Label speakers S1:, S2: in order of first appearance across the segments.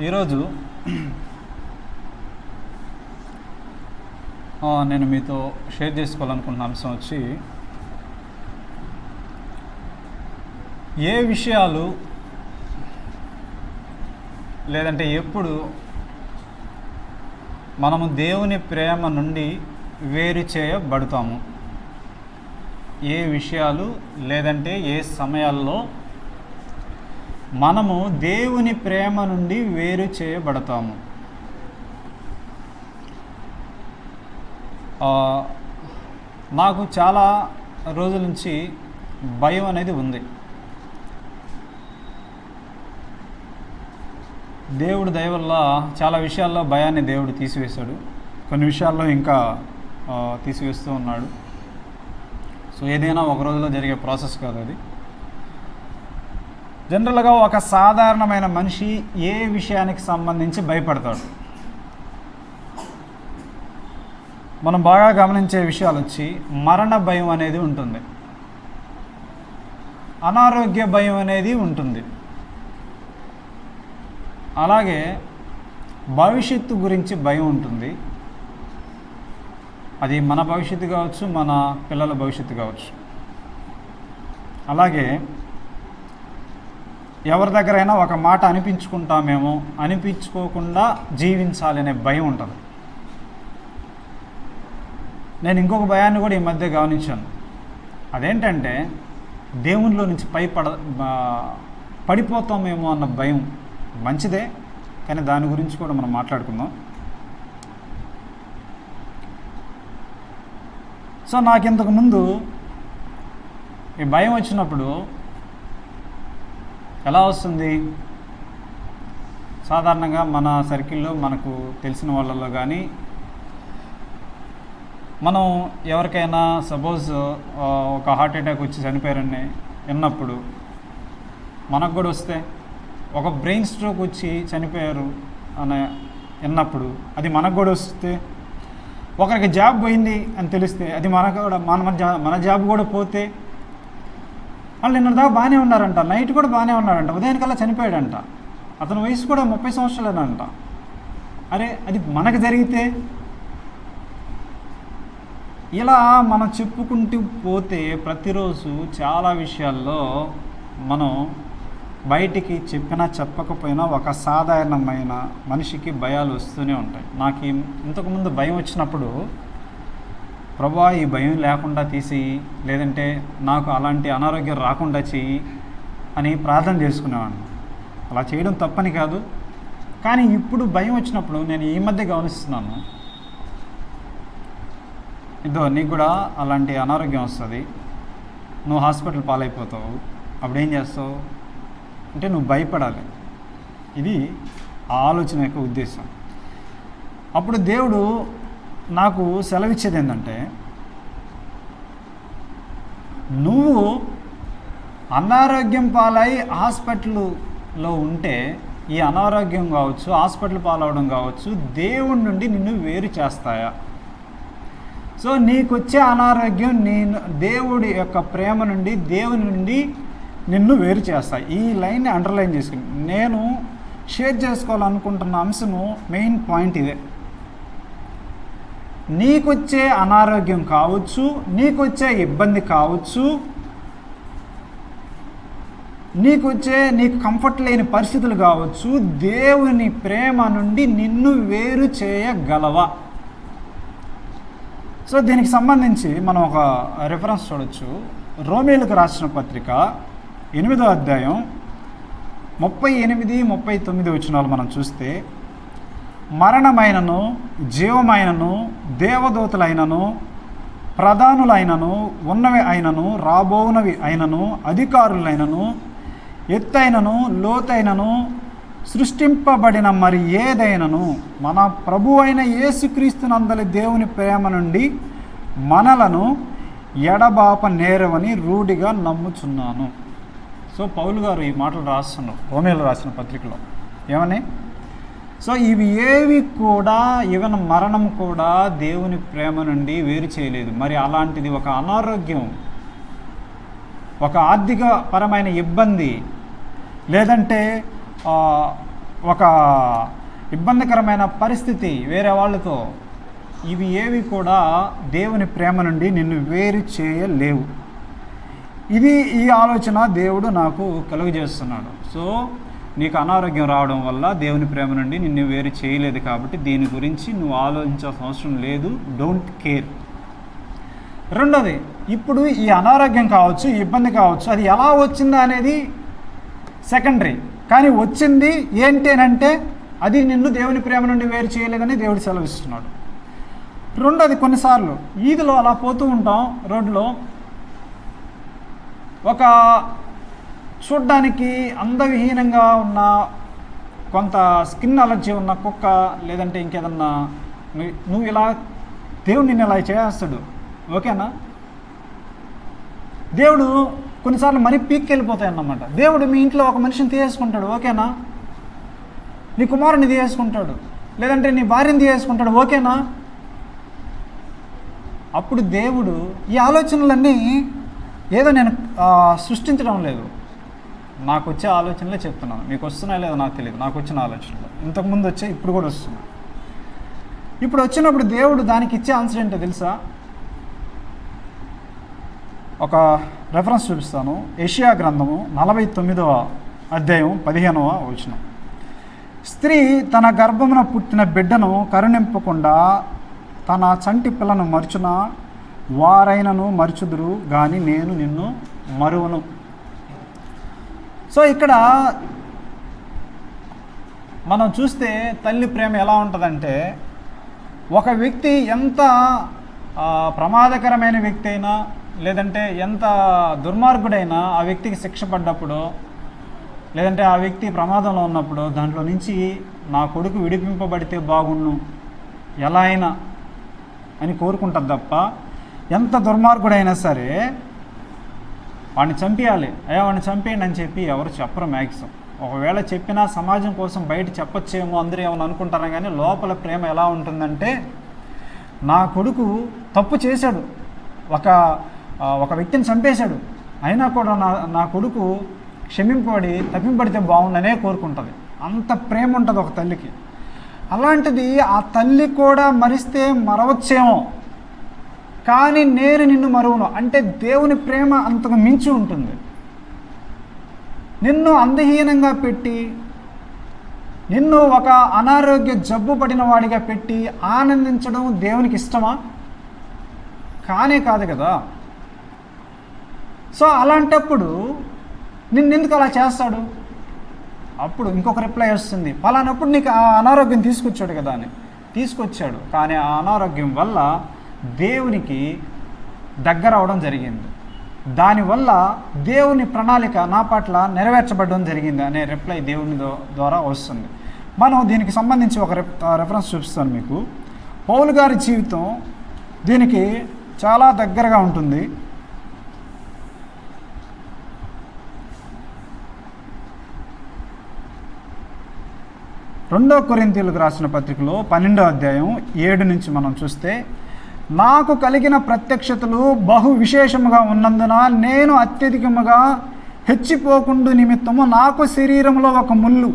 S1: ఈరోజు నేను మీతో షేర్ చేసుకోవాలనుకున్న అంశం వచ్చి ఏ విషయాలు లేదంటే ఎప్పుడు మనము దేవుని ప్రేమ నుండి వేరు చేయబడతాము? ఏ విషయాలు లేదంటే ఏ సమయాల్లో మనము దేవుని ప్రేమ నుండి వేరు చేయబడతాము. నాకు చాలా రోజుల నుంచి భయం అనేది ఉంది. దేవుడు దయ వల్ల చాలా విషయాల్లో భయాన్ని దేవుడు తీసివేశాడు. కొన్ని విషయాల్లో ఇంకా తీసివేస్తూ ఉన్నాడు. సో ఏదైనా ఒక రోజులో జరిగే ప్రాసెస్ కాదు అది. జనరల్గా ఒక సాధారణమైన మనిషి ఏ విషయానికి సంబంధించి భయపడతాడు? మనం బాగా గమనించే విషయాలు వచ్చి మరణ భయం అనేది ఉంటుంది. అనారోగ్య భయం అనేది ఉంటుంది. అలాగే భవిష్యత్తు గురించి భయం ఉంటుంది. అది మన భవిష్యత్తు కావచ్చు మన పిల్లల భవిష్యత్తు కావచ్చు. అలాగే ఎవరి దగ్గరైనా ఒక మాట అనిపించుకుంటామేమో అనిపించుకోకుండా జీవించాలనే భయం ఉంటుంది. నేను ఇంకొక భయాన్ని కూడా ఈ మధ్య గమనించాను. అదేంటంటే దేవునిలో నుంచి పై పడ పడిపోతామేమో అన్న భయం మంచిదే కానీ దాని గురించి కూడా మనం మాట్లాడుకుందాం. సో నాకు ఇంతకు ముందు ఈ భయం వచ్చినప్పుడు ఎలా వస్తుంది? సాధారణంగా మన సర్కిల్లో మనకు తెలిసిన వాళ్ళలో కానీ మనం ఎవరికైనా సపోజ్ ఒక హార్ట్ అటాక్ వచ్చి చనిపోయారని విన్నప్పుడు మనకు కూడా వస్తే ఒక బ్రెయిన్ స్ట్రోక్ వచ్చి చనిపోయారు అని విన్నప్పుడు అది మనకు కూడా వస్తే ఒకరికి జాబ్ పోయింది అని తెలిస్తే అది మనకు కూడా మన మన మన జాబ్ కూడా పోతే వాళ్ళు నిన్న దాకా బాగానే ఉన్నారంట. నైట్ కూడా బాగానే ఉన్నాడంట ఉదయానికల్లా చనిపోయాడంట. అతని వయసు కూడా ముప్పై సంవత్సరాలేనంట. అరే అది మనకు జరిగితే? ఇలా మనం చెప్పుకుంటూ పోతే ప్రతిరోజు చాలా విషయాల్లో మనం బయటికి చెప్పినా చెప్పకపోయినా ఒక సాధారణమైన మనిషికి భయాలు వస్తూనే ఉంటాయి. నాకు ఇంతకుముందు భయం వచ్చినప్పుడు ప్రభా ఈ భయం లేకుండా తీసి లేదంటే నాకు అలాంటి అనారోగ్యం రాకుండా చెయ్యి అని ప్రార్థన చేసుకునేవాడిని. అలా చేయడం తప్పని కాదు. కానీ ఇప్పుడు భయం వచ్చినప్పుడు నేను ఈ మధ్య గమనిస్తున్నాను. ఇదో నీకు కూడా అలాంటి అనారోగ్యం వస్తుంది. నువ్వు హాస్పిటల్ పాలైపోతావు. అప్పుడు ఏం చేస్తావు? అంటే నువ్వు భయపడాలి. ఇది ఆ ఆలోచన యొక్క ఉద్దేశం. అప్పుడు దేవుడు నాకు సెలవిచ్చేది ఏంటంటే నువ్వు అనారోగ్యం పాలై హాస్పిటల్లో ఉంటే ఈ అనారోగ్యం కావచ్చు హాస్పిటల్ పాలవడం కావచ్చు దేవుడి నుండి నిన్ను వేరు చేస్తాయా? సో నీకు వచ్చే అనారోగ్యం నేను దేవుడి యొక్క ప్రేమ నుండి దేవుని నుండి నిన్ను వేరు చేస్తాయి. ఈ లైన్ని అండర్లైన్ చేసుకుని నేను షేర్ చేసుకోవాలనుకుంటున్న అంశము మెయిన్ పాయింట్ ఇదే. నీకొచ్చే అనారోగ్యం కావచ్చు నీకొచ్చే ఇబ్బంది కావచ్చు నీకొచ్చే నీకు కంఫర్ట్ లేని పరిస్థితులు కావచ్చు దేవుని ప్రేమ నుండి నిన్ను వేరు చేయగలవా? సో దీనికి సంబంధించి మనం ఒక రెఫరెన్స్ చూడొచ్చు. రోమేలకు రాసిన పత్రిక ఎనిమిదో అధ్యాయం ముప్పై ఎనిమిది ముప్పై తొమ్మిది వచ్చినాలు మనం చూస్తే మరణమైనను జీవమైనను దేవదూతలైనను ప్రధానులైనను ఉన్నవి అయినను రాబోనవి అయినను అధికారులైనను ఎత్తైనను లోతైనను సృష్టింపబడిన మరి ఏదైనను మన ప్రభు అయిన యేసుక్రీస్తునందలి దేవుని ప్రేమ నుండి మనలను ఎడబాప నేరవని రూఢిగా నమ్ముచున్నాను. సో పౌలు గారు ఈ మాటలు రాస్తున్నారు. రోమేలు రాసిన పత్రికలో. ఏమని? సో ఇవి ఏవి కూడా ఈవెన్ మరణం కూడా దేవుని ప్రేమ నుండి వేరు చేయలేదు. మరి అలాంటిది ఒక అనారోగ్యం ఒక ఆర్థిక పరమైన ఇబ్బంది లేదంటే ఒక ఇబ్బందికరమైన పరిస్థితి వేరే వాళ్ళతో ఇవి ఏవి కూడా దేవుని ప్రేమ నుండి నిన్ను వేరు చేయలేవు. ఇది ఈ ఆలోచన దేవుడు నాకు కలుగజేస్తున్నాడు. సో నీకు అనారోగ్యం రావడం వల్ల దేవుని ప్రేమ నుండి నిన్ను వేరు చేయలేదు కాబట్టి దీని గురించి నువ్వు ఆలోచించాల్సిన అవసరం లేదు. డోంట్ కేర్ రెండోది ఇప్పుడు ఈ అనారోగ్యం కావచ్చు ఈ ఇబ్బంది కావచ్చు అది ఎలా వచ్చిందా అనేది సెకండరీ కానీ వచ్చింది ఏంటి అంటే అది నిన్ను దేవుని ప్రేమ నుండి వేరు చేయలేదని దేవుడు సెలవిస్తున్నాడు. రెండోది కొన్నిసార్లు ఈదులో అలా పోతూ ఉంటాం రోడ్లో ఒక చూడ్డానికి అందవిహీనంగా ఉన్న కొంత స్కిన్ అలర్జీ ఉన్న కుక్క లేదంటే ఇంకేదన్నా నువ్వు- ఇలా దేవుడు నిన్ను ఇలా చేస్తాడు. ఓకేనా? దేవుడు కొన్నిసార్లు మరీ పీక్కి అన్నమాట దేవుడు మీ ఇంట్లో ఒక మనిషిని తీసేసుకుంటాడు. ఓకేనా? నీ కుమారుని తీసేసుకుంటాడు. లేదంటే నీ భార్యని తీసేసుకుంటాడు. ఓకేనా? అప్పుడు దేవుడు ఈ ఆలోచనలన్నీ ఏదో నేను సృష్టించడం లేదు. నాకు వచ్చే ఆలోచనలే చెప్తున్నాను. మీకు వస్తున్నాయో లేదో నాకు తెలియదు నాకు వచ్చిన ఆలోచనలు ఇంతకుముందు వచ్చే ఇప్పుడు కూడా వస్తున్నాను ఇప్పుడు వచ్చినప్పుడు దేవుడు దానికి ఇచ్చే ఆన్సర్ ఏంటో తెలుసా? ఒక రెఫరెన్స్ చూపిస్తాను. ఏషియా గ్రంథము నలభై తొమ్మిదవ అధ్యాయం పదిహేనవ వచనం. స్త్రీ తన గర్భమున పుట్టిన బిడ్డను కరుణింపకుండా తన చంటి పిల్లను మరుచున? వారైనను మరుచుదురు కానీ నేను నిన్ను మరువను. సో ఇక్కడ మనం చూస్తే తల్లి ప్రేమ ఎలా ఉంటుందంటే ఒక వ్యక్తి ఎంత ప్రమాదకరమైన వ్యక్తి అయినా లేదంటే ఎంత దుర్మార్గుడైనా ఆ వ్యక్తికి శిక్ష పడ్డప్పుడు లేదంటే ఆ వ్యక్తి ప్రమాదంలో ఉన్నప్పుడు దాంట్లో నుంచి నా కొడుకు విడిపింపబడితే బాగుండు ఎలా అయినా అని కోరుకుంటుంది తప్ప ఎంత దుర్మార్గుడైనా సరే వాడిని చంపేయాలి. అయ్యా వాడిని చంపేయండి అని చెప్పి ఎవరు చెప్పరు మ్యాక్సిమం ఒకవేళ చెప్పినా సమాజం కోసం బయట చెప్పొచ్చేమో అందరూ ఏమని అనుకుంటారా కానీ లోపల ప్రేమ ఎలా ఉంటుందంటే నా కొడుకు తప్పు చేశాడు. ఒక ఒక వ్యక్తిని చంపేశాడు. అయినా కూడా నా నా కొడుకు క్షమింపబడి తప్పింపడితే బాగుండనే కోరుకుంటుంది. అంత ప్రేమ ఉంటుంది ఒక తల్లికి. అలాంటిది ఆ తల్లి కూడా మరిస్తే మరవచ్చేమో. కానీ నేను నిన్ను మరువును. అంటే దేవుని ప్రేమ అంతకు మించి ఉంటుంది. నిన్ను అందహీనంగా పెట్టి నిన్ను ఒక అనారోగ్య జబ్బు పడిన వాడిగా పెట్టి ఆనందించడం దేవునికి ఇష్టమా? కానే కాదు కదా. సో అలాంటప్పుడు నిన్నెందుకు అలా చేస్తాడు? అప్పుడు ఇంకొక రిప్లై వస్తుంది. పలానప్పుడు నీకు ఆ అనారోగ్యం తీసుకొచ్చాడు కదా అని. తీసుకొచ్చాడు. కానీ ఆ అనారోగ్యం వల్ల దేవునికి దగ్గర అవడం జరిగింది. దానివల్ల దేవుని ప్రణాళిక నా పట్ల నెరవేర్చబడడం జరిగింది అనే రిప్లై దేవుని ద్వారా వస్తుంది. మనం దీనికి సంబంధించి ఒక రెఫరెన్స్ చూపిస్తాను మీకు. పౌలు గారి జీవితం దీనికి చాలా దగ్గరగా ఉంటుంది. రెండో కొరింతీలకు రాసిన పత్రికలో పన్నెండో అధ్యాయం ఏడు నుంచి మనం చూస్తే నాకు కలిగిన ప్రత్యక్షతలు బహు విశేషముగా ఉన్నందున నేను అత్యధికముగా హెచ్చిపోకుండు నిమిత్తము నాకు శరీరంలో ఒక ముళ్ళు.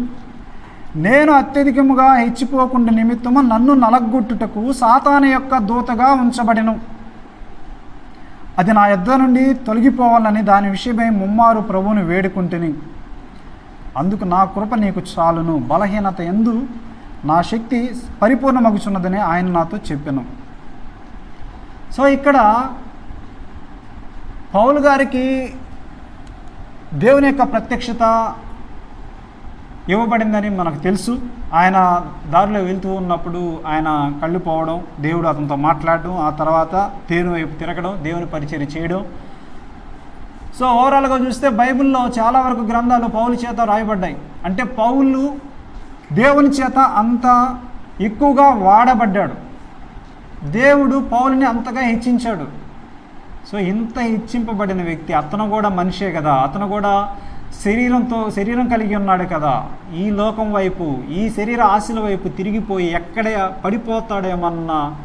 S1: నేను అత్యధికముగా హెచ్చిపోకుండా నిమిత్తము నన్ను నలగొట్టుటకు సాతాను యొక్క దూతగా ఉంచబడెను. అది నా యొద్ద నుండి తొలగిపోవాలని దాని విషయమై ముమ్మారు ప్రభువుని వేడుకుంటుని. అందుకు నా కృప నీకు చాలును. బలహీనత ఎందు నా శక్తి పరిపూర్ణమగుచున్నదని ఆయన నాతో చెప్పాను. సో ఇక్కడ పౌలు గారికి దేవుని యొక్క ప్రత్యక్షత ఇవ్వబడిందని మనకు తెలుసు. ఆయన దారిలో వెళ్తూ ఉన్నప్పుడు ఆయన కళ్ళు పోవడం దేవుడు అతనితో మాట్లాడడం ఆ తర్వాత తేను వైపు తిరగడం దేవుని పరిచయం చేయడం. సో ఓవరాల్గా చూస్తే బైబిల్లో చాలా వరకు గ్రంథాలు పౌలు చేత రాయబడ్డాయి. అంటే పౌలు దేవుని చేత అంత ఎక్కువగా వాడబడ్డాడు. దేవుడు పౌలుని అంతగా హెచ్చించాడు. సో ఇంత హెచ్చింపబడిన వ్యక్తి అతను కూడా మనిషే కదా. అతను కూడా శరీరంతో శరీరం కలిగి ఉన్నాడు కదా. ఈ లోకం వైపు ఈ శరీర ఆశల వైపు తిరిగిపోయి ఎక్కడ పడిపోతాడేమన్న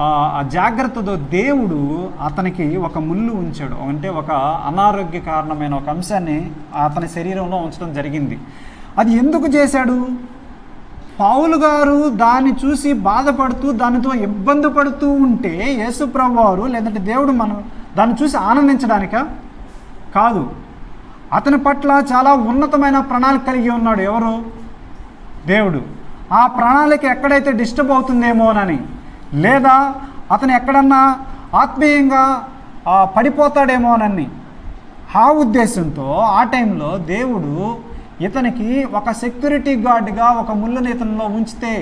S1: ఆ జాగ్రత్తతో దేవుడు అతనికి ఒక ముళ్ళు ఉంచాడు. అంటే ఒక అనారోగ్య కారణమైన ఒక అంశాన్ని అతని శరీరంలో ఉంచడం జరిగింది. అది ఎందుకు చేశాడు? పౌలు గారు దాన్ని చూసి బాధపడుతూ దానితో ఇబ్బంది పడుతూ ఉంటే యేసుప్రభు వారు లేదంటే దేవుడు మనం దాన్ని చూసి ఆనందించడానిక? కాదు. అతని పట్ల చాలా ఉన్నతమైన ప్రణాళిక కలిగి ఉన్నాడు ఎవరు? దేవుడు. ఆ ప్రణాళిక ఎక్కడైతే డిస్టర్బ్ అవుతుందేమోనని లేదా అతను ఎక్కడన్నా ఆత్మీయంగా పడిపోతాడేమోనని ఆ ఉద్దేశంతో ఆ టైంలో దేవుడు ఇతనికి ఒక సెక్యూరిటీ గార్డ్గా ఒక ముళ్ళని ఇతనిలో ఉంచితే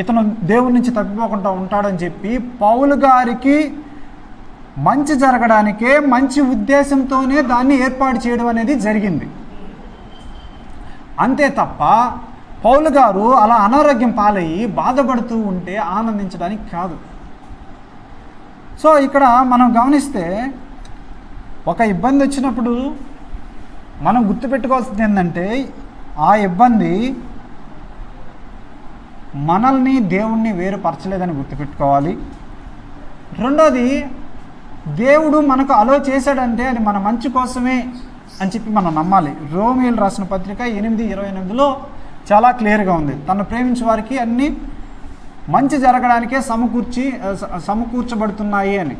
S1: ఇతను దేవుడి నుంచి తప్పిపోకుండా ఉంటాడని చెప్పి పౌలు గారికి మంచి జరగడానికే మంచి ఉద్దేశంతోనే దాన్ని ఏర్పాటు చేయడం అనేది జరిగింది. అంతే తప్ప పౌలు గారు అలా అనారోగ్యం పాలయ్యి బాధపడుతూ ఉంటే ఆనందించడానికి కాదు. సో ఇక్కడ మనం గమనిస్తే ఒక ఇబ్బంది వచ్చినప్పుడు మనం గుర్తుపెట్టుకోవాల్సింది ఏంటంటే ఆ ఇబ్బంది మనల్ని దేవుణ్ణి వేరుపరచలేదని గుర్తుపెట్టుకోవాలి. రెండోది దేవుడు మనకు అలో చేశాడంటే అది మన మంచి కోసమే అని చెప్పి మనం నమ్మాలి. రోమియోలు రాసిన పత్రిక ఎనిమిది ఇరవై ఎనిమిదిలో చాలా క్లియర్గా ఉంది. తను ప్రేమించే వారికి అన్నీ మంచి జరగడానికే సమకూర్చి సమకూర్చబడుతున్నాయి అని.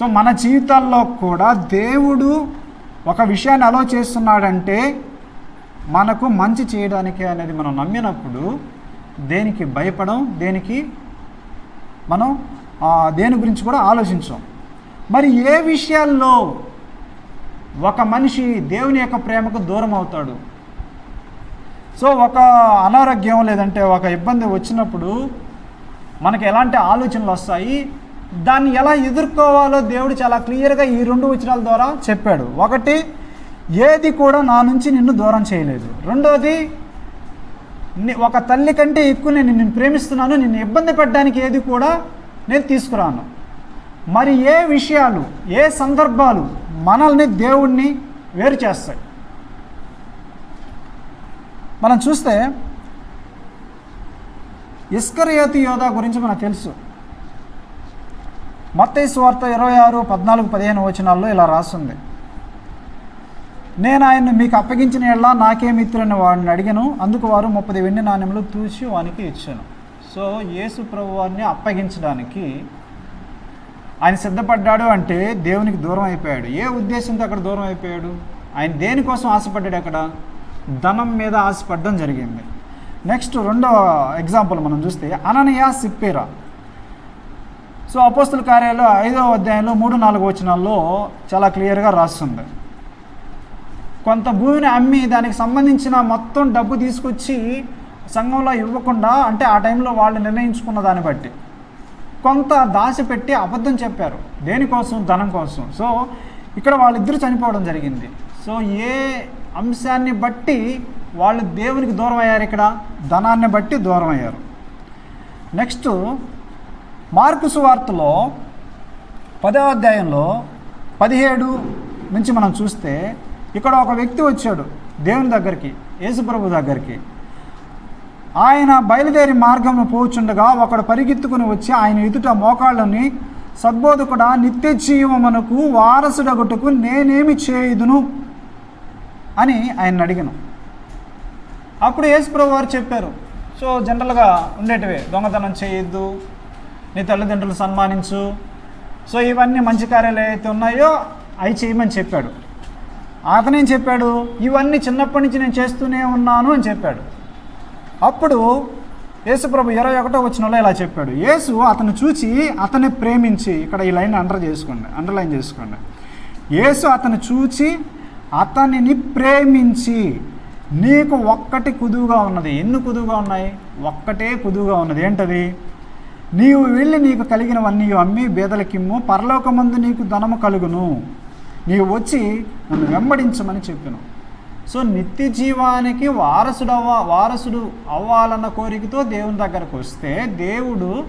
S1: సో మన జీవితాల్లో కూడా దేవుడు ఒక విషయాన్ని అలో చేస్తున్నాడంటే మనకు మంచి చేయడానికే అనేది మనం నమ్మినప్పుడు దేనికి భయపడం దేనికి మనం దేని గురించి కూడా ఆలోచించాం. మరి ఏ విషయాల్లో ఒక మనిషి దేవుని యొక్క ప్రేమకు దూరం అవుతాడు? సో ఒక అనారోగ్యం లేదంటే ఒక ఇబ్బంది వచ్చినప్పుడు మనకు ఎలాంటి ఆలోచనలు వస్తాయి? దాన్ని ఎలా ఎదుర్కోవాలో దేవుడు చాలా క్లియర్గా ఈ రెండు వచనాల ద్వారా చెప్పాడు. ఒకటి ఏది కూడా నా నుంచి నిన్ను దూరం చేయలేదు. రెండోది ఒక తల్లి కంటే ఎక్కువ నేను నిన్ను ప్రేమిస్తున్నాను నిన్ను ఇబ్బంది పెట్టడానికి ఏది కూడా నేను తీసుకురాను. మరి ఏ విషయాలు ఏ సందర్భాలు మనల్ని దేవుణ్ణి వేరు చేస్తాయి? మనం చూస్తే ఇస్కరియోతి యోధ గురించి మనకు తెలుసు. మత్తయి స్వార్థ ఇరవై ఆరు పద్నాలుగు పదిహేను వచనాల్లో ఇలా రాస్తుంది నేను ఆయన్ను మీకు అప్పగించిన ఎలా నాకే మిత్రుని వాడిని అడిగాను. అందుకు వారు ముప్పది వెండి నాణ్యములు తూచి వానికి ఇచ్చాను. సో యేసు ప్రభు వారిని అప్పగించడానికి ఆయన సిద్ధపడ్డాడు అంటే దేవునికి దూరం అయిపోయాడు. ఏ ఉద్దేశంతో అక్కడ దూరం అయిపోయాడు? ఆయన దేనికోసం ఆశపడ్డాడు అక్కడ? ధనం మీద ఆశపడడం జరిగింది. నెక్స్ట్ రెండో ఎగ్జాంపుల్ మనం చూస్తే అననయా సిప్పేరా. సో అపోస్తుల కార్యాలు ఐదవ అధ్యాయంలో మూడు నాలుగు వచనాల్లో చాలా క్లియర్గా రాస్తుంది. కొంత భూమిని అమ్మి దానికి సంబంధించిన మొత్తం డబ్బు తీసుకొచ్చి సంఘంలో ఇవ్వకుండా అంటే ఆ టైంలో వాళ్ళు నిర్ణయించుకున్న దాన్ని బట్టి. కొంత దాచిపెట్టి అబద్ధం చెప్పారు. దేనికోసం ధనం కోసం. సో ఇక్కడ వాళ్ళిద్దరూ చనిపోవడం జరిగింది. సో ఏ అంశాన్ని బట్టి వాళ్ళు దేవునికి దూరం అయ్యారు ఇక్కడ? ధనాన్ని బట్టి దూరం అయ్యారు నెక్స్ట్ మార్కు సువార్తలో పదవ అధ్యాయంలో పదిహేడు నుంచి మనం చూస్తే ఇక్కడ ఒక వ్యక్తి వచ్చాడు దేవుని దగ్గరికి యేసుప్రభు దగ్గరికి. ఆయన బయలుదేరి మార్గంలో పోచుండగా ఒకడు పరిగెత్తుకుని వచ్చి ఆయన ఎదుట మోకాళ్ళని సద్బోధకుడా నిత్య జీవమునకు వారసుడగుటకు నేనేమి చేయుదును? అని ఆయన అడిగాను. అప్పుడు యేసుప్రభు వారు చెప్పారు సో జనరల్గా ఉండేటివే దొంగతనం చేయొద్దు నీ తల్లిదండ్రులు సన్మానించు. సో ఇవన్నీ మంచి కార్యాలు ఏవైతే ఉన్నాయో అవి చేయమని చెప్పాడు. అతనేం చెప్పాడు? ఇవన్నీ చిన్నప్పటి నుంచి నేను చేస్తూనే ఉన్నాను అని చెప్పాడు. అప్పుడు యేసుప్రభు ఇరవై ఒకటో వచ్చినలో ఇలా చెప్పాడు. యేసు అతను చూచి అతన్ని ప్రేమించి ఇక్కడ ఈ లైన్ అండర్ చేసుకోండి అండర్లైన్ చేసుకోండి. యేసు అతను చూచి అతనిని ప్రేమించి నీకు ఒక్కటి కుదువుగా ఉన్నది. ఎన్ని కుదువుగా ఉన్నాయి? ఒక్కటే కుదువుగా ఉన్నది. ఏంటది? నీవు వెళ్ళి నీకు కలిగినవన్నీ అమ్మి బేదలకిమ్ము పరలోకమందు నీకు ధనము కలుగును. నీవు వచ్చి నన్ను వెంబడించమని చెప్పాను. సో నిత్య జీవానికి వారసుడు అవ్వ వారసుడు అవ్వాలన్న కోరికతో దేవుని దగ్గరకు వస్తే దేవుడు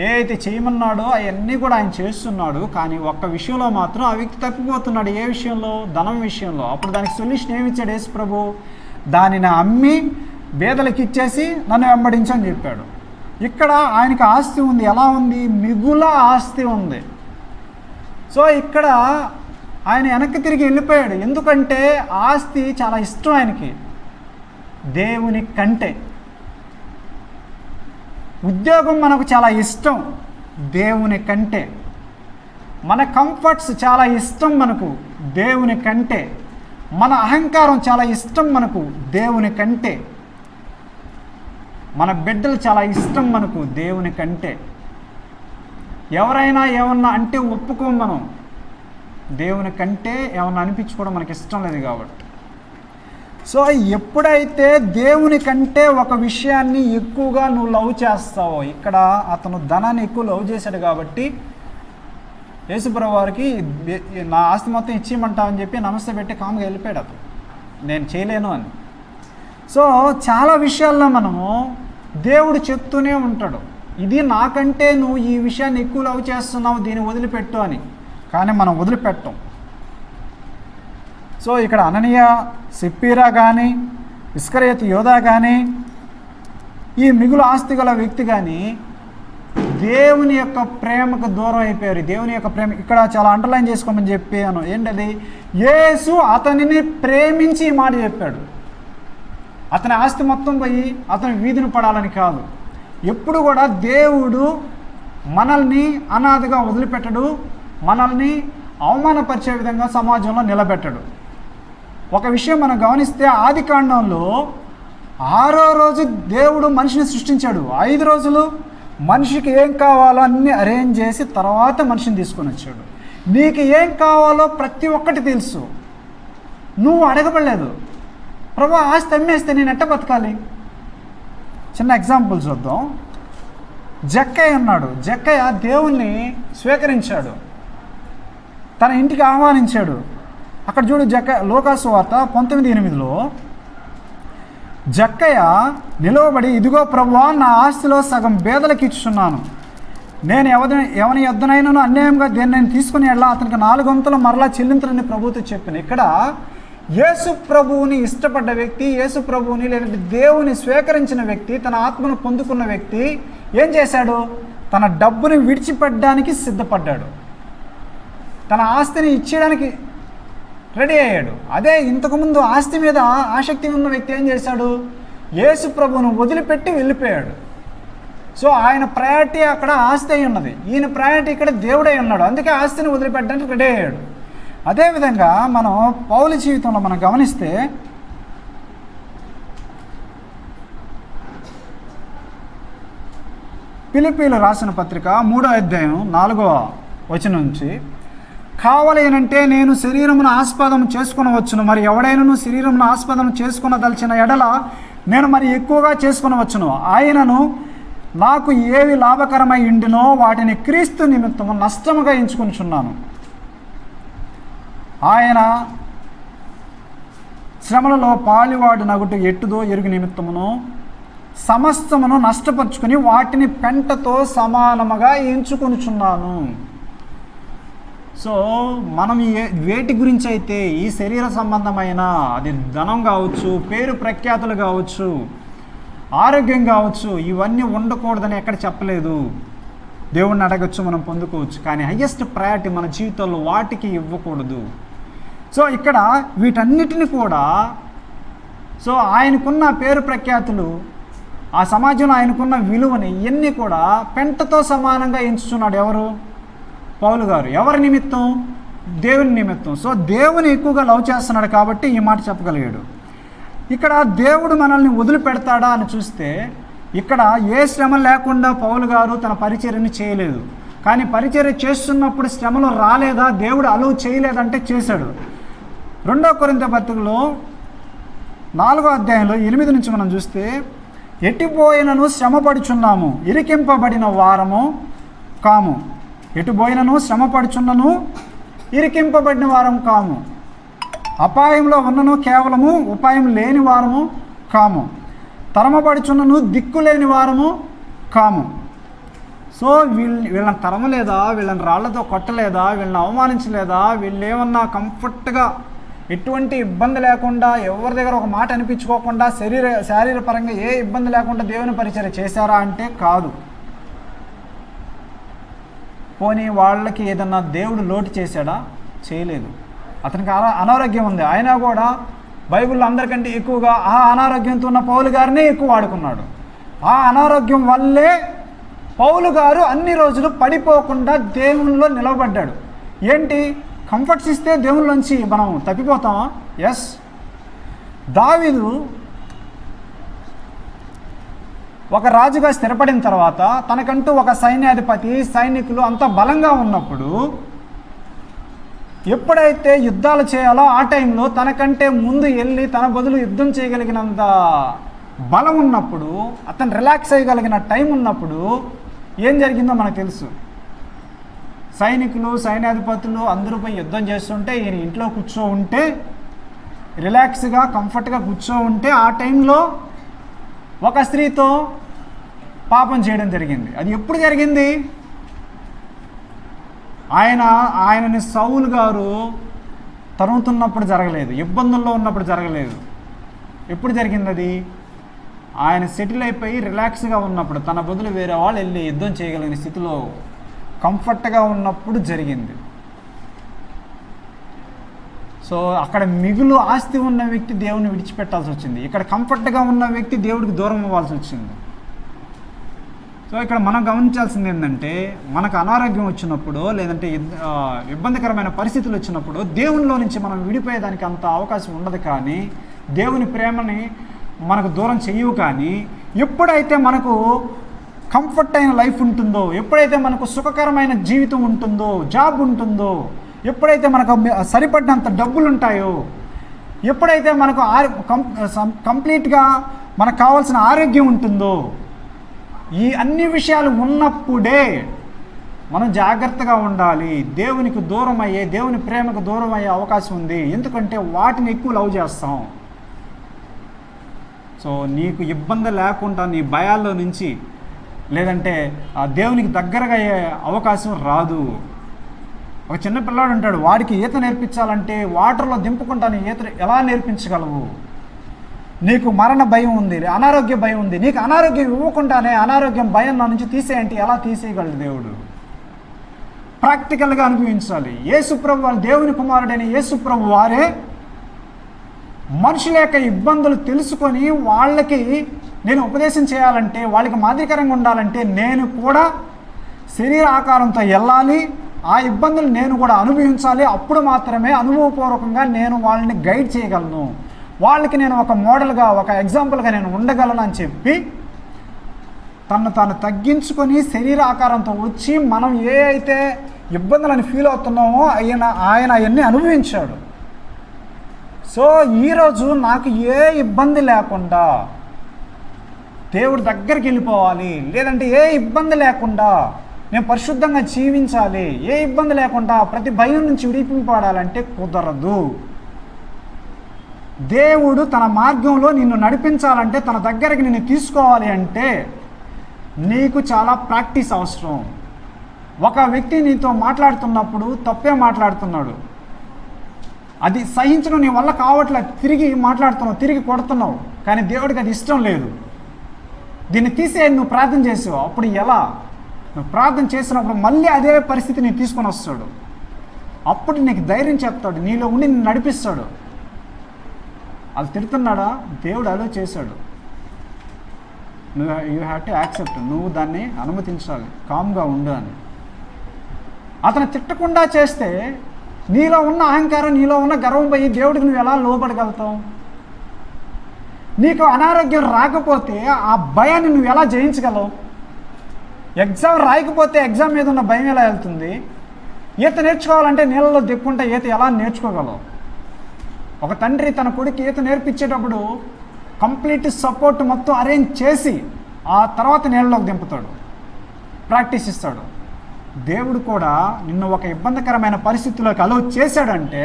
S1: ఏదైతే చేయమన్నాడో అవన్నీ కూడా ఆయన చేస్తున్నాడు. కానీ ఒక్క విషయంలో మాత్రం ఆ వ్యక్తి తప్పిపోతున్నాడు. ఏ విషయంలో? ధనం విషయంలో. అప్పుడు దానికి సొల్యూషన్ ఏమి ఇచ్చాడు యేసు ప్రభు దానిని అమ్మి బేదలకు ఇచ్చేసి నన్ను వెంబడించని చెప్పాడు. ఇక్కడ ఆయనకి ఆస్తి ఉంది. ఎలా ఉంది? మిగుల ఆస్తి ఉంది. సో ఇక్కడ ఆయన వెనక్కి తిరిగి వెళ్ళిపోయాడు. ఎందుకంటే ఆస్తి చాలా ఇష్టం ఆయనకి. దేవుని కంటే. ఉద్యోగం మనకు చాలా ఇష్టం. దేవుని కంటే. మన కంఫర్ట్స్ చాలా ఇష్టం మనకు. దేవుని కంటే. మన అహంకారం చాలా ఇష్టం మనకు. దేవుని కంటే. మన బిడ్డలు చాలా ఇష్టం మనకు దేవుని కంటే. ఎవరైనా ఏమన్నా అంటే ఒప్పుకోం మనం. దేవుని కంటే ఏమన్నా అనిపించుకోవడం మనకి ఇష్టం లేదు కాబట్టి. సో ఎప్పుడైతే దేవుని కంటే ఒక విషయాన్ని ఎక్కువగా నువ్వు లవ్ చేస్తావో ఇక్కడ అతను ధనాన్ని ఎక్కువ లవ్ చేశాడు కాబట్టి యేసుప్రభు వారికి నా ఆస్తి మొత్తం ఇచ్చేయమంటావని చెప్పి నమస్తే పెట్టి కామ్గా వెళ్ళిపోయాడు అతను. నేను చేయలేను అని. సో చాలా విషయాల్లో మనము దేవుడు చెప్తూనే ఉంటాడు. ఇది నాకంటే నువ్వు ఈ విషయాన్ని ఎక్కువ లవ్ చేస్తున్నావు దీన్ని వదిలిపెట్టు అని. కానీ మనం వదిలిపెట్టం. సో ఇక్కడ అననీయ సిప్పీరా కానీ ఇస్కరియత్ యోధా కానీ ఈ మిగులు ఆస్తి గల వ్యక్తి కానీ దేవుని యొక్క ప్రేమకు దూరం అయిపోయారు. దేవుని యొక్క ప్రేమ ఇక్కడ చాలా అండర్లైన్ చేసుకోమని చెప్పాను. ఏంటది? యేసు అతనిని ప్రేమించి ఈ మాట చెప్పాడు. అతని ఆస్తి మొత్తం పోయి అతను వీధిని పడాలని కాదు. ఎప్పుడు కూడా దేవుడు మనల్ని అనాథగా వదిలిపెట్టడు మనల్ని అవమానపరిచే విధంగా సమాజంలో నిలబెట్టడు. ఒక విషయం మనం గమనిస్తే ఆది కాండంలో ఆరో రోజు దేవుడు మనిషిని సృష్టించాడు. ఐదు రోజులు మనిషికి ఏం కావాలో అన్నీ అరేంజ్ చేసి తర్వాత మనిషిని తీసుకొని వచ్చాడు. నీకు ఏం కావాలో ప్రతి ఒక్కటి తెలుసు. నువ్వు అడగబడలేదు. ప్రభా ఆస్తి అమ్మేస్తే నేను ఎట్ట బతకాలి? చిన్న ఎగ్జాంపుల్ చూద్దాం. జక్కయ్య ఉన్నాడు. జక్కయ్య దేవుణ్ణి స్వీకరించాడు. తన ఇంటికి ఆహ్వానించాడు. అక్కడ చూడు జక్క లోకాసు వార్త పంతొమ్మిది ఎనిమిదిలో జక్కయ్య నిలవబడి ఇదిగో ప్రభువా నా ఆస్తిలో సగం బేదలకు ఇచ్చున్నాను నేను ఎవరి ఎవరి యొద్దనైనా అన్యాయంగా దేన్ని నేను తీసుకుని వెళ్ళా అతనికి నాలుగు వంతులు మరలా చెల్లించలని ప్రభుత్వం చెప్పాను ఇక్కడ యేసు ప్రభువుని ఇష్టపడ్డ వ్యక్తి యేసు ప్రభువుని లేదంటే దేవుని స్వీకరించిన వ్యక్తి తన ఆత్మను పొందుకున్న వ్యక్తి ఏం చేశాడు? తన డబ్బుని విడిచిపెట్టడానికి సిద్ధపడ్డాడు. తన ఆస్తిని ఇచ్చేయడానికి రెడీ అయ్యాడు. అదే ఇంతకుముందు ఆస్తి మీద ఆసక్తి ఉన్న వ్యక్తి ఏం చేశాడు? యేసు ప్రభువును వదిలిపెట్టి వెళ్ళిపోయాడు. సో ఆయన ప్రయారిటీ అక్కడ ఆస్తి అయి ఉన్నది. ఈయన ప్రయారిటీ ఇక్కడ దేవుడై ఉన్నాడు. అందుకే ఆస్తిని వదిలిపెట్టడానికి రెడీ అయ్యాడు. అదేవిధంగా మనం పౌలి జీవితంలో మనం గమనిస్తే పిలిపిలు రాసిన పత్రిక మూడో అధ్యాయం నాలుగవ వచనం నుంచి కావలేనంటే నేను శరీరమును ఆస్పదం చేసుకునవచ్చును మరి ఎవడైనను శరీరమును ఆస్పదం చేసుకునదలిచిన ఎడల నేను మరి ఎక్కువగా చేసుకునవచ్చును ఆయనను నాకు ఏవి లాభకరమై ఉండినో వాటిని క్రీస్తు నిమిత్తము నష్టముగా ఎంచుకుంటున్నాను ఆయన శ్రమలలో పాలివాడు నగుటు ఎట్టుదో ఎరుగు నిమిత్తమును సమస్తమును నష్టపరుచుకుని వాటిని పెంటతో సమానముగా ఎంచుకొనుచున్నాను. సో మనం ఏ వేటి గురించి అయితే ఈ శరీర సంబంధమైన అది ధనం కావచ్చు పేరు ప్రఖ్యాతులు కావచ్చు ఆరోగ్యం కావచ్చు ఇవన్నీ ఉండకూడదని ఎక్కడ చెప్పలేదు. దేవుణ్ణి అడగచ్చు మనం పొందుకోవచ్చు. కానీ హయ్యెస్ట్ ప్రయారిటీ మన జీవితంలో వాటికి ఇవ్వకూడదు. సో ఇక్కడ వీటన్నిటిని కూడా సో ఆయనకున్న పేరు ప్రఖ్యాతులు ఆ సమాజంలో ఆయనకున్న విలువని ఇవన్నీ కూడా పెంటతో సమానంగా ఎంచుతున్నాడు ఎవరు? పౌలు గారు. ఎవరి నిమిత్తం? దేవుని నిమిత్తం. సో దేవుని ఎక్కువగా లవ్ చేస్తున్నాడు కాబట్టి ఈ మాట చెప్పగలిగాడు. ఇక్కడ దేవుడు మనల్ని వదిలిపెడతాడా అని చూస్తే ఇక్కడ ఏ శ్రమ లేకుండా పౌలు గారు తన పరిచర్యని చేయలేదు. కానీ పరిచర్య చేస్తున్నప్పుడు శ్రమలో రాలేదా? దేవుడు అలవు చేయలేదంటే చేశాడు. రెండో కొరింత పత్రికలో నాలుగో అధ్యాయంలో ఎనిమిది నుంచి మనం చూస్తే ఎటుపోయినను శ్రమపడుచున్నాము ఇరికింపబడిన వారము కాము. ఎటుపోయినను శ్రమపడుచున్నను ఇరికింపబడిన వారం కాము. అపాయంలో ఉన్నను కేవలము ఉపాయం లేని వారము కాము. తరమపడుచున్నను దిక్కు లేని వారము కాము. సో వీళ్ళని వీళ్ళని తరమలేదా? వీళ్ళని రాళ్ళతో కొట్టలేదా? వీళ్ళని అవమానించలేదా? వీళ్ళు ఏమన్నా కంఫర్ట్గా ఎటువంటి ఇబ్బంది లేకుండా ఎవరి దగ్గర ఒక మాట అనిపించుకోకుండా శరీర శారీరపరంగా ఏ ఇబ్బంది లేకుండా దేవుని పరిచయం చేశారా అంటే కాదు. పోనీ వాళ్ళకి ఏదన్నా దేవుడు లోటు చేశాడా? చేయలేదు. అతనికి అనారోగ్యం ఉంది. అయినా కూడా బైబిల్లో అందరికంటే ఎక్కువగా ఆ అనారోగ్యంతో ఉన్న పౌలు గారినే ఎక్కువ వాడుకున్నాడు. ఆ అనారోగ్యం వల్లే పౌలు గారు అన్ని రోజులు పడిపోకుండా దేవునిలో నిలబడ్డాడు ఏంటి? కంఫర్ట్స్ ఇస్తే దేవునిలోంచి మనం తప్పిపోతామా ఎస్ దావీదు ఒక రాజుగా స్థిరపడిన తర్వాత తనకంటూ ఒక సైన్యాధిపతి సైనికులు అంత బలంగా ఉన్నప్పుడు ఎప్పుడైతే యుద్ధాలు చేయాలో ఆ టైంలో తనకంటే ముందు వెళ్ళి తన బదులు యుద్ధం చేయగలిగినంత బలం ఉన్నప్పుడు అతను రిలాక్స్ అయ్యగలిగిన టైం ఉన్నప్పుడు ఏం జరిగిందో మనకు తెలుసు. సైనికులు సైన్యాధిపతులు అందరూ పోయి యుద్ధం చేస్తుంటే ఈయన ఇంట్లో కూర్చో ఉంటే రిలాక్స్గా కంఫర్ట్గా కూర్చో ఉంటే ఆ టైంలో ఒక స్త్రీతో పాపం చేయడం జరిగింది. అది ఎప్పుడు జరిగింది? ఆయన ఆయనని సౌలు గారు తరుగుతున్నప్పుడు జరగలేదు. ఇబ్బందుల్లో ఉన్నప్పుడు జరగలేదు. ఎప్పుడు జరిగింది అది? ఆయన సెటిల్ అయిపోయి రిలాక్స్గా ఉన్నప్పుడు తన బదులు వేరే వాళ్ళు వెళ్ళి యుద్ధం చేయగలిగిన స్థితిలో కంఫర్ట్గా ఉన్నప్పుడు జరిగింది. సో అక్కడ మిగులు ఆస్తి ఉన్న వ్యక్తి దేవుని విడిచిపెట్టాల్సి వచ్చింది. ఇక్కడ కంఫర్ట్గా ఉన్న వ్యక్తి దేవుడికి దూరం అవ్వాల్సి వచ్చింది. సో ఇక్కడ మనం గమనించాల్సింది ఏంటంటే మనకు అనారోగ్యం వచ్చినప్పుడు లేదంటే ఇబ్బందికరమైన పరిస్థితులు వచ్చినప్పుడు దేవునిలో నుంచి మనం విడిపోయేదానికి అంత అవకాశం ఉండదు కానీ దేవుని ప్రేమని మనకు దూరం చెయ్యవు కానీ ఎప్పుడైతే మనకు కంఫర్ట్ అయిన లైఫ్ ఉంటుందో ఎప్పుడైతే మనకు సుఖకరమైన జీవితం ఉంటుందో జాబ్ ఉంటుందో ఎప్పుడైతే మనకు సరిపడినంత డబ్బులు ఉంటాయో ఎప్పుడైతే మనకు ఆర్ కం సం- కంప్లీట్గా మనకు కావాల్సిన ఆరోగ్యం ఉంటుందో ఈ అన్ని విషయాలు ఉన్నప్పుడే మనం జాగ్రత్తగా ఉండాలి. దేవునికి దూరం అయ్యే దేవుని ప్రేమకు దూరం అయ్యే అవకాశం ఉంది. ఎందుకంటే వాటిని ఎక్కువ లవ్ చేస్తాం. సో నీకు ఇబ్బంది లేకుండా నీ భయాల్లో నుంచి లేదంటే ఆ దేవునికి దగ్గరగా అయ్యే అవకాశం రాదు. ఒక చిన్న పిల్లాడు ఉంటాడు వాడికి ఈత నేర్పించాలంటే వాటర్లో దింపుకుంటాను ఈత ఎలా నేర్పించగలవు? నీకు మరణ భయం ఉంది అనారోగ్య భయం ఉంది నీకు అనారోగ్యం ఇవ్వకుండానే అనారోగ్యం భయం నా నుంచి తీసేయంటే ఎలా తీసేయగలడు దేవుడు? ప్రాక్టికల్గా అనుభవించాలి. యేసుప్రభు వాళ్ళు దేవుని కుమారుడైన యేసుప్రభు వారే మనుషుల యొక్క ఇబ్బందులు తెలుసుకొని వాళ్ళకి నేను ఉపదేశం చేయాలంటే వాళ్ళకి మాదిరికరంగా ఉండాలంటే నేను కూడా శరీర ఆకారంతో వెళ్ళాలి. ఆ ఇబ్బందులు నేను కూడా అనుభవించాలి. అప్పుడు మాత్రమే అనుభవపూర్వకంగా నేను వాళ్ళని గైడ్ చేయగలను. వాళ్ళకి నేను ఒక మోడల్గా ఒక ఎగ్జాంపుల్గా నేను ఉండగలను అని చెప్పి తను తాను తగ్గించుకొని శరీర ఆకారంతో వచ్చి మనం ఏ అయితే ఇబ్బందులను ఫీల్ అవుతున్నామో ఆయన ఆయన అవన్నీ అనుభవించాడు. సో ఈరోజు నాకు ఏ ఇబ్బంది లేకుండా దేవుడి దగ్గరికి వెళ్ళిపోవాలి. లేదంటే ఏ ఇబ్బంది లేకుండా నేను పరిశుద్ధంగా జీవించాలి. ఏ ఇబ్బంది లేకుండా ప్రతి భయం నుంచి విడిపింపడాలంటే కుదరదు. దేవుడు తన మార్గంలో నిన్ను నడిపించాలంటే తన దగ్గరికి నిన్ను తీసుకోవాలి అంటే నీకు చాలా ప్రాక్టీస్ అవసరం. ఒక వ్యక్తి నీతో మాట్లాడుతున్నప్పుడు తప్పే మాట్లాడుతున్నాడు. అది సహించడం నీ వల్ల కావట్లే. తిరిగి మాట్లాడుతున్నావు తిరిగి కొడుతున్నావు. కానీ దేవుడికి అది ఇష్టం లేదు. దీన్ని తీసే నువ్వు ప్రార్థన చేసావు. అప్పుడు ఎలా? నువ్వు ప్రార్థన చేసినప్పుడు మళ్ళీ అదే పరిస్థితి నేను తీసుకొని వస్తాడు. అప్పుడు నీకు ధైర్యం చెప్తాడు. నీలో ఉండి నిన్ను నడిపిస్తాడు. అది తిడుతున్నాడా? దేవుడు అలో చేశాడు. నువ్వు యూ హ్యావ్ టు యాక్సెప్ట్ నువ్వు దాన్ని అనుమతించాలి. కామ్గా ఉండు అని. అతను తిట్టకుండా చేస్తే నీలో ఉన్న అహంకారం నీలో ఉన్న గర్వం పోయి దేవుడికి నువ్వు ఎలా లోపడగలుగుతావు నీకు అనారోగ్యం రాకపోతే ఆ భయాన్ని నువ్వు ఎలా జయించగలవు? ఎగ్జామ్ రాయకపోతే ఎగ్జామ్ మీద ఉన్న భయం ఎలా వెళ్తుంది? ఈత నేర్చుకోవాలంటే నీళ్ళలో దిక్కుంటే ఈత ఎలా నేర్చుకోగలవు? ఒక తండ్రి తన కొడుకు ఈత నేర్పించేటప్పుడు కంప్లీట్ సపోర్ట్ మొత్తం అరేంజ్ చేసి ఆ తర్వాత నీళ్ళలోకి దింపుతాడు. ప్రాక్టీస్ ఇస్తాడు. దేవుడు కూడా నిన్ను ఒక ఇబ్బందికరమైన పరిస్థితిలోకి అలో చేశాడంటే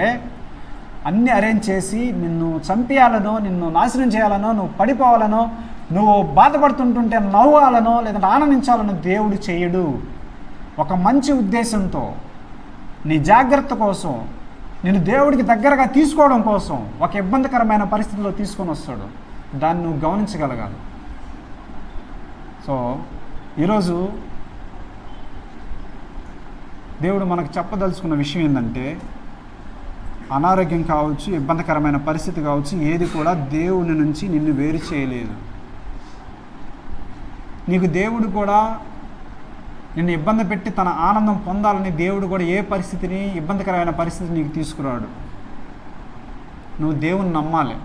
S1: అన్నీ అరేంజ్ చేసి నిన్ను చంపేయాలనో నిన్ను నాశనం చేయాలనో నువ్వు పడిపోవాలనో నువ్వు బాధపడుతుంటుంటే నవ్వాలనో లేదంటే ఆనందించాలనో దేవుడు చేయడు. ఒక మంచి ఉద్దేశంతో నీ జాగ్రత్త కోసం నేను దేవుడికి దగ్గరగా తీసుకోవడం కోసం ఒక ఇబ్బందికరమైన పరిస్థితిలో తీసుకొని వస్తాడు. దాన్ని నువ్వు గమనించగలగాలి. సో ఈరోజు దేవుడు మనకు చెప్పదలుచుకున్న విషయం ఏంటంటే అనారోగ్యం కావచ్చు ఇబ్బందికరమైన పరిస్థితి కావచ్చు ఏది కూడా దేవుని నుంచి నిన్ను వేరు చేయలేదు. నీకు దేవుడు కూడా నిన్ను ఇబ్బంది పెట్టి తన ఆనందం పొందాలని దేవుడు కూడా ఏ పరిస్థితిని ఇబ్బందికరమైన పరిస్థితి నీకు తీసుకురాడు. నువ్వు దేవుని నమ్మాలి.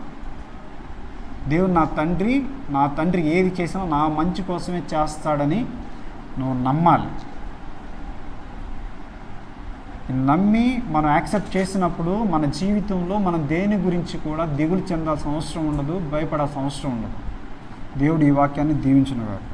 S1: దేవుడు నా తండ్రి నా తండ్రి ఏది చేసినా నా మంచి కోసమే చేస్తాడని నువ్వు నమ్మాలి. నమ్మి మనం యాక్సెప్ట్ చేసినప్పుడు మన జీవితంలో మనం దేని గురించి కూడా దిగులు చెందాల్సిన అవసరం ఉండదు భయపడాల్సిన అవసరం ఉండదు. దేవుడు ఈ వాక్యాన్ని దీవించినవారు